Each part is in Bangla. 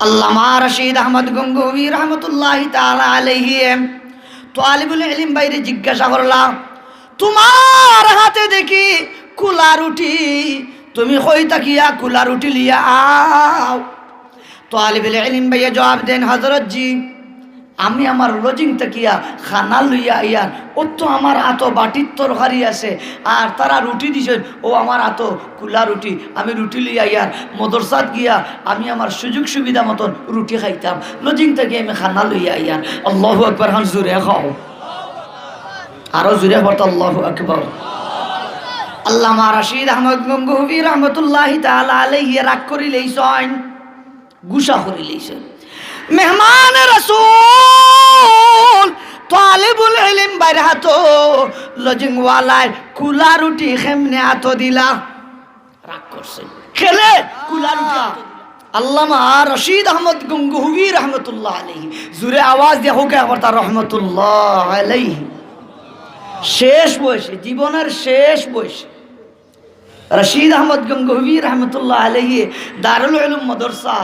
আল্লামা রশিদ আহমদ গঙ্গবী রহমতুল্লাহ তাআলা তো আলিবুল এলিম বাইরে জিজ্ঞাসা করলাম তোমার হাতে দেখি কুলা রুটি, তুমি কই তাকিয়া কুলা রুটি লিয়া আও? তো আলিবুল আলিম ভাইয়া জবাব দেন হজরত জি আমি আমার লজিং তাকিয়া খানা লইয়া আইয়ার ও তো আমার আতো বাটির তরকারি আছে, আর তারা রুটি দিছেন ও আমার আতো কুলা রুটি, আমি রুটি লইয়া আইয়ার মদরসাত গিয়া আমি আমার সুযোগ সুবিধা মতন রুটি খাইতাম, লজিং থেকে আমি খানা লইয়া আইয়ার আল্লাহ একবার হান জুড়ে খাও। আরও জুড়ে পড়তো আল্লাহ আকবর। আল্লামা রাশিদ আহমদ গঙ্গহবি রহমতুল্লাহ তাআলা আলাইহি রাগ করিলেইছেন, গুসা করিলেইছেন। মেহমান রসুল, তালিবুল ইলম বাইরে হাতো লজিং ওয়ালায় কুলা রুটি খেমনে হাতো দিলা। রাগ করছে। খেলে কুলা রুটি। আল্লামা রশিদ আহমদ গঙ্গুহবি রহমতুল্লাহ আলাইহি, জুরে আওয়াজ দিয়ে হোক আবার তার রহমতুল্লাহ আলাইহি। শেষ বয়সে, জীবনের শেষ বয়সে, রশিদ আহমদ গঙ্গবী রহমতুল্লাহ আলহি দারুল উলুম মদরসা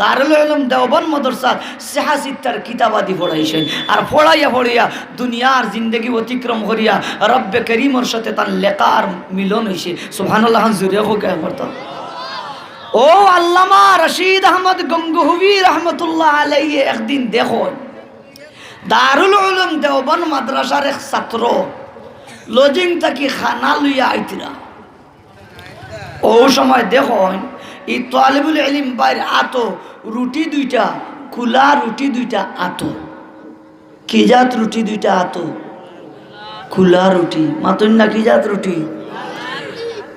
দারুল উলুম দেওবন মদরসা সেহাসিত্তার কিতাবাদি পড়াইছেন। আর পড়াইয়া পড়িয়া দুনিয়ার জিন্দগি অতিক্রম করিয়া রব্বে করিমর সাথে তার লেখা আর মিলন হয়েছে সুবহানাল্লাহ জুড়ে হোক পড়তাম ও আল্লামা রশিদ আহমদ গঙ্গহুবি রহমতুল্লাহ আলাইহি, একদিন দেখো, দারুল উলুম দেওবন মাদ্রাসার এক ছাত্র লজিং থাকি খানা লইয়া আইতিরা ও সময় দেখুন এই তালিবুল ইলিম বাইর আতো, রুটি দুইটা কুলা রুটি দুইটা আতো। কি জাত রুটি দুইটা আতো? কুলা রুটি। মাতন না কি জাত রুটি?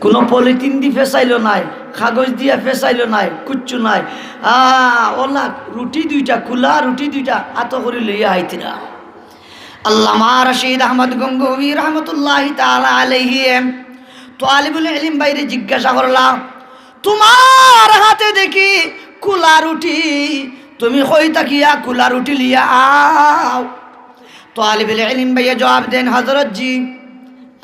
কোনো পলিথিন দি ফেসাইল নাই, কাগজ দিয়া ফেসাইল নাই, কুচ্ছু নাই। আ, ওলা, রুটি দুইটা কুলা রুটি দুইটা আত করে লইয়া আইতিরা। আল্লামা রশিদ আহমদ গঙ্গবী রহমতুল্লাহ তাআলা আলাইহি তালিবুল ইলম বাইরে জিজ্ঞাসা করলাম তোমার হাতে দেখি কুলা রুটি। তুমি কই তাকিয়া কুলা রুটি লিয়া আও। তালিবুল ইলম ভাইয়া জবাব দেন, হযরত জি,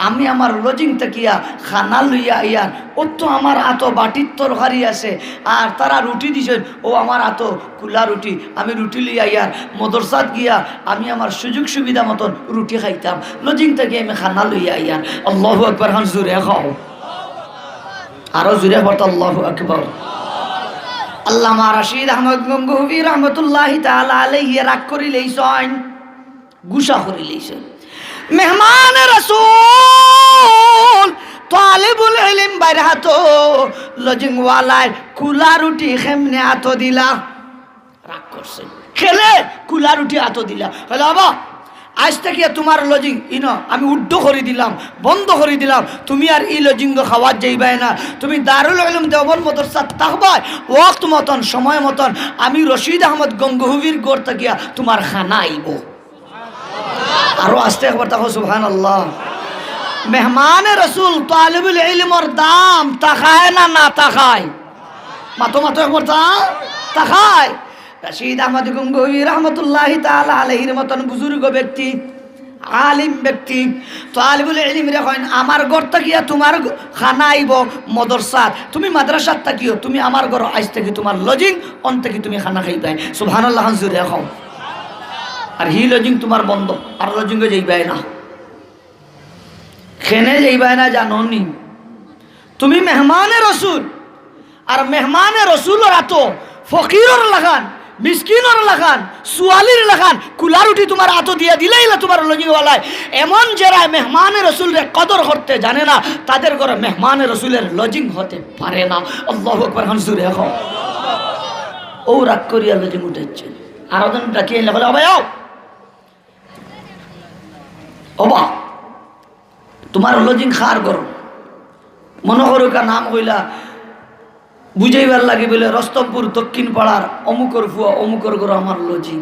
আমি আমার লজিং তাকিয়া খানা লইয়া আইয়ার ও তো আমার আতো বাটির তরকারি আছে, আর তারা রুটি দিছেন, ও আমার আতো কুলা রুটি। আমি রুটি লইয়া আইয়ার মদরসাত গিয়া আমি আমার সুযোগ সুবিধা মতন রুটি খাইতাম। লজিং থেকে আমি খানা লইয়া আইয়ার আল্লাহ একবার খান জুড়ে খাও। আরও জুড়ে পড়তো আল্লাহ আকবর। আল্লামা রাশিদ আহমদ গঙ্গহবি রহমতুল্লাহ আলাইহি রাগ করিলেইছেন, গুসা করিলেইছেন। মেহমান রসুল, তালিবুল ইলিম বাইরে হাতো লজিং ওয়ালায় কুলা রুটি খেমনে হাতো দিলা। রাগ করছে খেলে কুলা রুটি হাতো দিলা। হলো বাবা আজ থেকে তোমার লজিং ইন আমি উড্ড করে দিলাম, বন্ধ করে দিলাম। তুমি আর ই লজিং খাওয়ার যাইবাই না। তুমি দারুল ইলম দেওবন মদরসা থাকবাই ওয়াক্ত মতন, সময় মতন, আমি রশিদ আহমদ গঙ্গহুবির গোর থাকিয়া তোমার খানা আইব। আরও আসতে একবার তাকো সুবহান আল্লাহ মেহমান রসুল তালিবুল ইলমর দাম, তাকায় না না তাকায়? মাতো মাতো একবার তা তাকায়। রশিদ আহমদ গঙ্গোই রহমতুল্লাহ তাআলা আলাইহির মতন বুজুর্গ ব্যক্তি, আলিম ব্যক্তি। তো তালিবুল ইলম রেখন আমার ঘর থাকিয়া তোমার খানা আইব মদরসাত তুমি মাদ্রাসাত থাকিও, তুমি আমার ঘর, আজ থেকে তোমার লজিং অন থেকে তুমি খানা খাইবাই। সুবহানাল্লাহ জুড়ে এখন আর হি লজিং তোমার বন্ধ, আর লজিংয়ে যাইবাই না। খেনে যাইবাই না, জানো নি? তুমি মেহমানে রসুল, আর মেহমানে রসুলর আতো ফকিরর লাগান মিসকিনর লাগান, সুয়ালির লাগান, কুলার উঠি তোমার আতো দিয়ে দিলেই না তোমার লজিংওয়ালায় এমন যারা মেহমানে রসুলের কদর করতে জানে না, তাদের ঘরে মেহমানে রসুলের লজিং হতে পারে না। আল্লাহ আকবার খান সুরে এখন। ও রাগ করিয়া লজিং উঠেছে। আরও জন ডাকিয়ে বলে, অবাই অবা, তোমার লজিং খার করো মনে করো নাম কইলা বুঝাইবার লাগে বলে রস্তমপুর দক্ষিণ পাড়ার অমুকর ফুয়া, অমুকর ঘর আমার লজিং।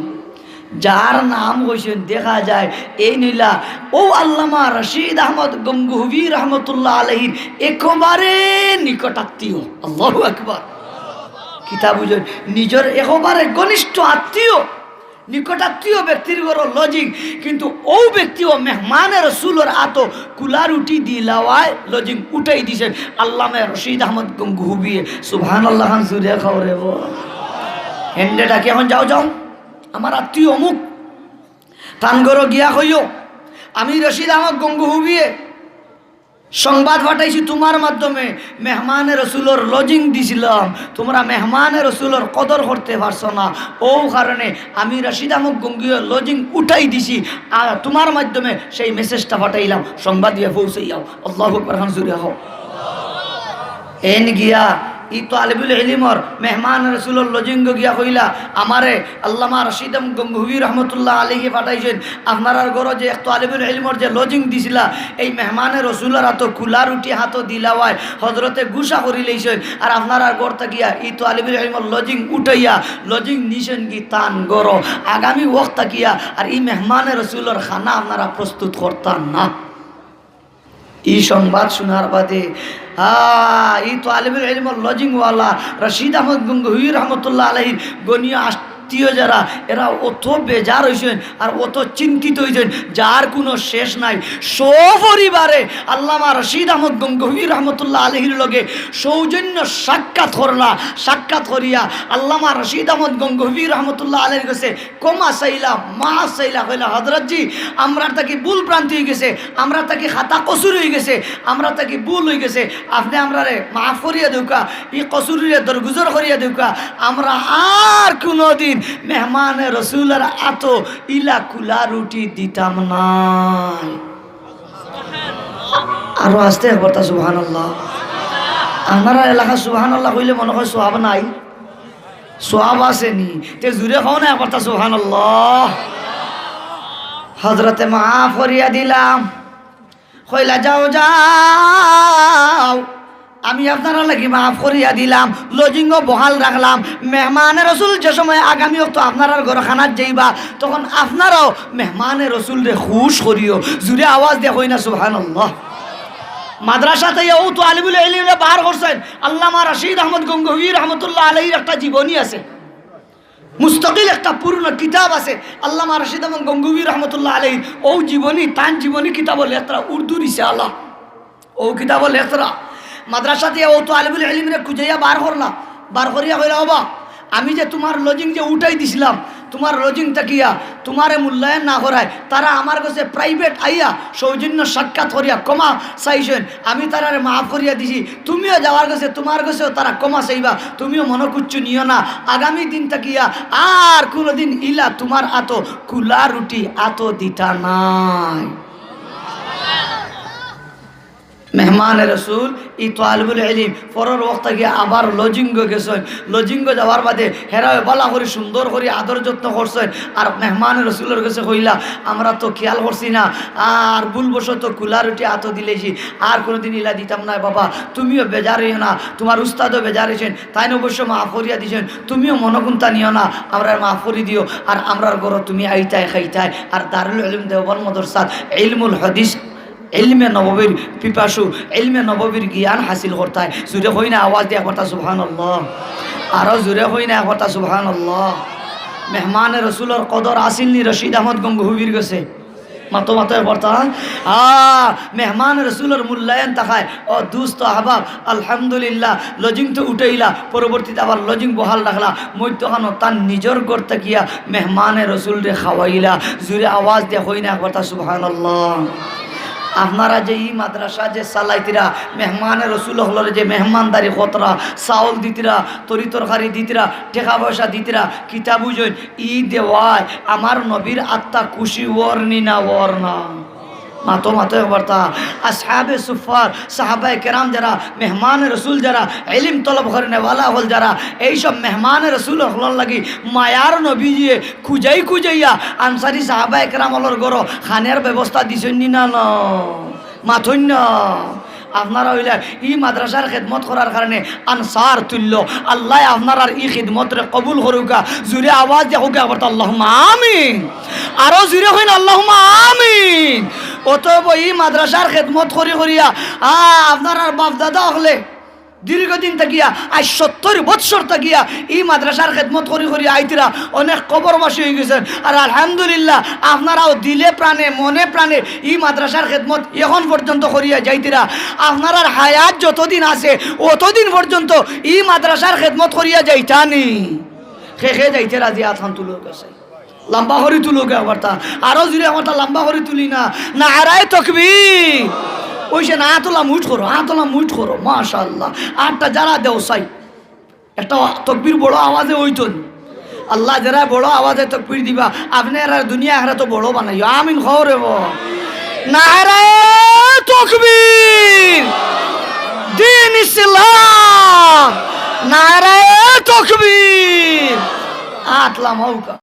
যার নাম হয়েছেন দেখা যায়, এই নীলা, ও আল্লামা রশিদ আহমদ গঙ্গুহবি রহমতুল্লাহ আলহীর একেবারে নিকটাত্মীয়। আল্লাহ একবার কিতাব নিজের একেবারে ঘনিষ্ঠ আত্মীয়। নিকটাত্মীয় ব্যক্তির ঘর লজিং কিন্তু ও ব্যক্তিও মেহমানের রসুলোর আতো কুলা রুটি দিলাওয়ায় লজিং উঠাই দিছেন। আল্লামে রশিদ আহমদ গঙ্গুহুবিয়ে সুবহান আল্লাহ সুরিয়া খাওরে হেন্ডে ডাকি, এখন যাও যাও। আমার আত্মীয় অমুক। তানগর গিয়া হইও। আমি রশিদ আমার গঙ্গু হুবিয়ে সংবাদ পাঠাইছি তোমার মাধ্যমে। মেহমানের রসুলোর লজিং দিছিলাম। তোমরা মেহমানের রসুলোর কদর করতে পারছ না। ও কারণে আমি রশিদ গঙ্গীয় লজিং উঠাই দিছি। আর তোমার মাধ্যমে সেই মেসেজটা পাঠাইলাম। সংবাদ দিয়ে পৌঁছে যাও। হোক এন গিয়া ই তো আলিবুল ইলিমর মেহমান রসুলোর লজিঙ্গ গিয়া কইলা, আমারে আল্লামা রশিদম গঙ্গুবি রহমতুল্লাহ আলীকে পাঠাইছেন। আপনার গর যে তো আলিবুল ইলিমর যে লজিং দিছিলা, এই মেহমানে রসুলের হাতো কুলা রুটি হাতো দিলাওয়ায় হজরতে গুসা করি লইছেন। আর আপনার গড় গিয়া ই তো আলিবুল ইলিমর লজিং উঠাইয়া, লজিং নিছেন কি তান গর। আগামী ওক্ত তাকিয়া আর এই মেহমানে রসুলের খানা আপনারা প্রস্তুত করতাম না। এই সংবাদ শোনার বাদে, আহ, এই তো আলিমুল ইলমর লজিংওয়ালা রশিদ আহমদ গঙ্গহি রহমতুল্লাহ আলহীর গনিয়া আত্মীয় যারা, এরা অত বেজার হয়েছেন আর অত চিন্তিত হয়েছেন যার কোনো শেষ নাই। সপরিবারে আল্লামা রশিদ আহমদ গঙ্গহি রহমতুল্লাহ আলহির লগে সৌজন্য সাক্ষাৎ করলা সাক্ষাৎ করিয়া আল্লামা রশিদ আহমদ গঙ্গহি রহমতুল্লাহ আলহির কাছে, কমা চাইলা মা চাইলা কইলা হজরতজি আমরা তাকে ভুল প্রান্তি হয়ে গেছে, আমরা তাকে খাতা কসুর হয়ে গেছে, আমরা তাকে ভুল হয়ে গেছে। আপনি আমরা রে মাফ করিয়া দেউকা, ই কসুরিরে দরগুজর করিয়া দেউকা, আমরা আর কোনো দিন মেহমানে রসুলের আতো ইলা কুলা রুটি দিতাম নাই। আরও আসতে বর্তা সুবহান আল্লাহ আপনারা এলাকা সুবহান আল্লাহ কইলে মনে হয় সোহাব নাই। সোহাব আসেনি। তে জুড়ে খাও না বর্তা সুবহান আল্লাহ হজরতে মাফ করিয়া দিলাম। কইলা, যাও যাও। আমি আপনারা লাগি মাফ করিয়া দিলাম লজিঙ্গ বহাল রাখলাম। মেহমানের রসুল যে সময় আগামী অক্ত আপনার ঘর খানার যাইবা, তখন আপনারাও মেহমানের রসুল রে খুশ করিও। জুড়ে আওয়াজ দিয়ে হই না সুহান মাদ্রাসাতে ও তো আলিবুল ইলিমে বার করছেন। আল্লামা রশিদ আহমদ গঙ্গবী রহমতুল্লাহ আলহীর একটা জীবনী আছে। মুস্তকিল একটা পূর্ণ কিতাব আছে। আল্লামা রশিদ আহমদ গঙ্গুবী রহমতুল্লাহ আলহী ও জীবনী, তান জীবনী কিতাব লেখরা উর্দু দিছে আল্লাহ। ও কিতাব লেখরা মাদ্রাসা দিয়ে ও তো আলিবুল ইলিমরে খুঁজাইয়া বার করলা। বার করিয়া কইলা বাবা আমি যে তোমার লজিং যে উঠাই দিছিলাম, তোমার লজিং তাকিয়া তোমারে মূল্যায়ন না করায়, তারা আমার কাছে প্রাইভেট আইয়া সৌজন্য সাক্ষাৎ করিয়া কমা চাইছেন। আমি তারারে মাফ করিয়া দিছি। তুমিও যাওয়ার কাছে, তোমার কাছেও তারা কমা চাইবা। তুমিও মনকুচ্ছু নিও না। আগামী দিন তাকিয়া আর কোনোদিন ইলা তোমার আতো কুলা রুটি আতো দিতা নাই। মেহমান রসুল, ই তোয়ালবুল এলিম পরের ওক্ত গিয়ে আবার লজিঙ্গ গেছেন। লজিঙ্গ যাওয়ার বাদে হেরা বালা করে, সুন্দর করে আদর যত্ন করছেন। আর মেহমান রসুলের কাছে কইলা, আমরা তো খেয়াল করছি না, আর ভুলবশত কুলা রুটি আতো দিলেছি, আর কোনোদিন ইলা দিতাম না বাবা। তুমিও বেজার হইও না, তোমার উস্তাদও বেজার হয়েছেন তাই না অবশ্য মাফ করিয়া দিছেন। তুমিও মনগুন্তা নিও না, আমরা মাফ দিও। আর আমরার ঘর তুমি আইতায় খাইতায় আর দারুল এলিম দেওবন মদরসাদ ইলমুল হদিস এলমে নববীর পিপাসু, এলমে নববীর জ্ঞান হাসিল করতায় জুড়ে হই না আওয়াজ দিয়া করতা সুবহান আল্লাহ আরও জুড়ে হই না করতা সুবহান আল্লাহ মেহমান রসুলোর কদর আসিলনি রশিদ আহমদ গঙ্গুবির গেছে। মাতো মাতো করতা আ, মেহমান রসুলোর মূল্যায়ন তাকায় ও দুস্ত আহবাব, আলহামদুলিল্লাহ লজিং তো উঠাইলা। পরবর্তীতে আবার লজিং বহাল রাখলা মধ্যখানো তার নিজর করতে গিয়া মেহমানে রসুল রে খাওয়াইলা। জুড়ে আওয়াজ দিয়া হই না সুবহান আল্লাহ আপনারা যে ই মাদ্রাসা যে সালাইতিরা মেহমানের রসুল হলের যে মেহমানদারি কতরা চাউল দিতিরা, তরি তরকারি দিতিরা, টেকা পয়সা দিতিরা, কিতাব বুঝইন ই দেওয়ায় আমার নবীর আত্মা খুশি ওর নি না ওর না। মাতো মাতো বার্তা আসহাবে সুফার সাহাবায় কেরাম যারা, মেহমান রসুল যারা, এলিম তলব করেন ওয়ালা হল যারা, এইসব মেহমান রসুল হলর লাগি মায়ার নবীজিয়ে খুঁজাই খুঁজাইয়া আনসারি সাহাবায় কেরাম হলর গড় খানের ব্যবস্থা নি না, ন? মাথন্য আপনারা হইলে ই মাদ্রাসার খেদমত করার কারণে আনসার তুল্য। আল্লাহ আপনার ই খেদমতরে কবুল করুকা। জুড়ে আওয়াজ দেখুক আবার আল্লাহ আমিন। আরও জুড়ে হইন আল্লাহ আমিন। অতএব ই মাদ্রাসার খেদমত করি করিয়া, আ, আপনার বাপ দাদা হলে দীর্ঘদিন থাকিয়া, আজ সত্তর বৎসর থাকিয়া এই মাদ্রাসার খেদমত করি করি আইতিরা অনেক কবরবাসী হয়ে গেছেন। আর আলহামদুলিল্লাহ আপনারাও দিলে প্রাণে, মনে প্রাণে এই মাদ্রাসার খেদমত এখন পর্যন্ত করিয়া যাইতিরা। আপনার হায়াত যতদিন আছে, অতদিন পর্যন্ত এই মাদ্রাসার খেদমত করিয়া যাইতানি। খে খে যাইতে রাজি আথান তুলো গেছে লম্বা হরি তুলো গে আবার তা আরও জুড়ে আমার তা লম্বা হরি তুলি না। না আরাই তকবি ওইসে না তোলা মুঠ করো হা তোলা মুঠ করো মাশাল্লাহ আটটা যারা দেও সাই। একটা তকবির বড় আওয়াজে ওইতো আল্লাহ যারা বড় আওয়াজে তকবির দিবা, আপনি আর দুনিয়া হারা তো বড় বানাইও। আমিন খবরে নারায় তকবীর। দিন ইসলাম। নারায় তকবীর। আতলাম হৌকা